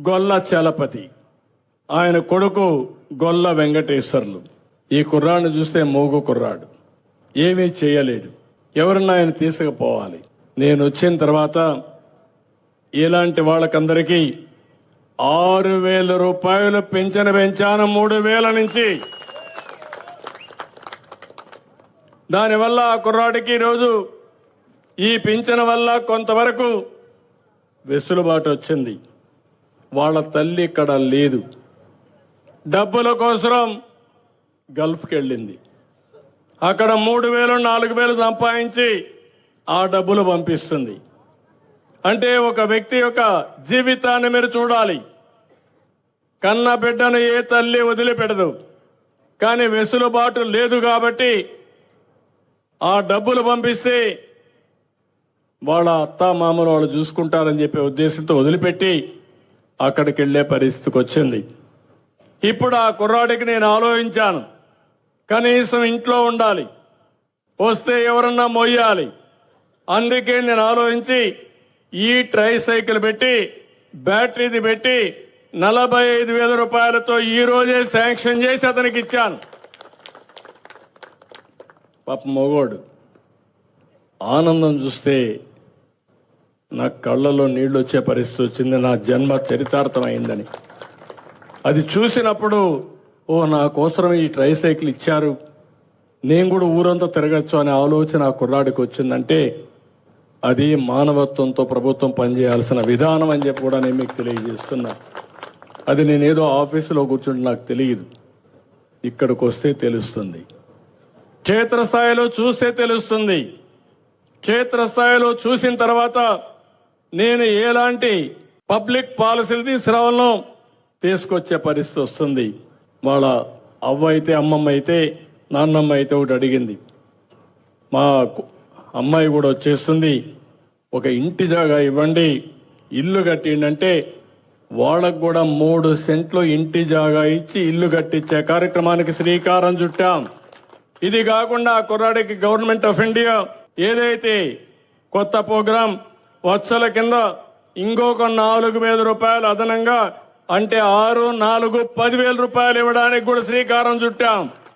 గొల్ల చలపతి. ఆయన కొడుకు గొల్ల వెంకటేశ్వర్లు. ఈ కుర్రాడిని చూస్తే మూగు కుర్రాడు. ఏమీ చేయలేడు. ఎవరన్నా ఆయన తీసుకుపోవాలి. నేను వచ్చిన తర్వాత ఇలాంటి వాళ్ళకందరికీ ఆరు వేల రూపాయలు పెంచను పెంచాను మూడు వేల నుంచి. దానివల్ల ఆ కుర్రాడికి రోజు ఈ పింఛన వల్ల కొంతవరకు వెసులుబాటు వచ్చింది. వాళ్ళ తల్లి ఇక్కడ లేదు. డబ్బుల కోసం గల్ఫ్కి వెళ్ళింది అక్కడ మూడు వేలు నాలుగు వేలు సంపాదించి ఆ డబ్బులు పంపిస్తుంది. అంటే ఒక వ్యక్తి యొక్క జీవితాన్ని మీరు చూడాలి. కన్న బిడ్డను ఏ తల్లి వదిలిపెడదు కానీ వెసులుబాటు లేదు కాబట్టి ఆ డబ్బులు పంపిస్తే వాళ్ళ అత్త మామలు వాళ్ళు చూసుకుంటారని చెప్పే ఉద్దేశంతో వదిలిపెట్టి అక్కడికి వెళ్ళే పరిస్థితికి వచ్చింది ఇప్పుడు ఆ కుర్రాడికి నేను ఆలోచించాను. కనీసం ఇంట్లో ఉండాలి. వస్తే ఎవరన్నా మొయ్యాలి. అందుకే నేను ఆలోచించి ఈ ట్రై సైకిల్ పెట్టి బ్యాటరీది పెట్టి నలభై ఐదు వేల రూపాయలతో ఈ రోజే శాంక్షన్ చేసి అతనికి ఇచ్చాను. పాప మొగోడు. ఆనందం చూస్తే నా కళ్ళలో నీళ్ళు వచ్చే పరిస్థితి వచ్చింది నా జన్మ చరితార్థమైందని. అది చూసినప్పుడు ఓ నా కోసం ఈ ట్రై సైకిల్ ఇచ్చారు. నేను కూడా ఊరంతా తిరగచ్చు అనే ఆలోచన ఆ కుర్రాడికి వచ్చిందంటే అది మానవత్వంతో ప్రభుత్వం పనిచేయాల్సిన విధానం అని చెప్పి కూడా నేను మీకు తెలియజేస్తున్నా. అది నేనేదో ఆఫీసులో కూర్చుంటే నాకు తెలియదు. ఇక్కడికి వస్తే తెలుస్తుంది. క్షేత్రస్థాయిలో చూస్తే తెలుస్తుంది. క్షేత్రస్థాయిలో చూసిన తర్వాత నేను ఎలాంటి పబ్లిక్ పాలసీలు శ్రవణం తీసుకొచ్చే పరిస్థితి వస్తుంది. వాళ్ళ అవ్వ అయితే అమ్మమ్మ అయితే నాన్నమ్మ అయితే ఒకటి అడిగింది. మా అమ్మాయి కూడా వచ్చేస్తుంది. ఒక ఇంటి జాగా ఇవ్వండి. ఇల్లు కట్టిండంటే వాళ్ళకు కూడా మూడు సెంట్లు ఇంటి జాగా ఇచ్చి ఇల్లు కట్టించే కార్యక్రమానికి శ్రీకారం చుట్టాం. ఇది కాకుండా కుర్రాడికి గవర్నమెంట్ ఆఫ్ ఇండియా ఏదైతే కొత్త ప్రోగ్రాం వత్సల కింద ఇంకొక నాలుగు వేల రూపాయలు అదనంగా అంటే ఆరు నాలుగు పదివేల రూపాయలు ఇవ్వడానికి కూడా శ్రీకారం చుట్టాం.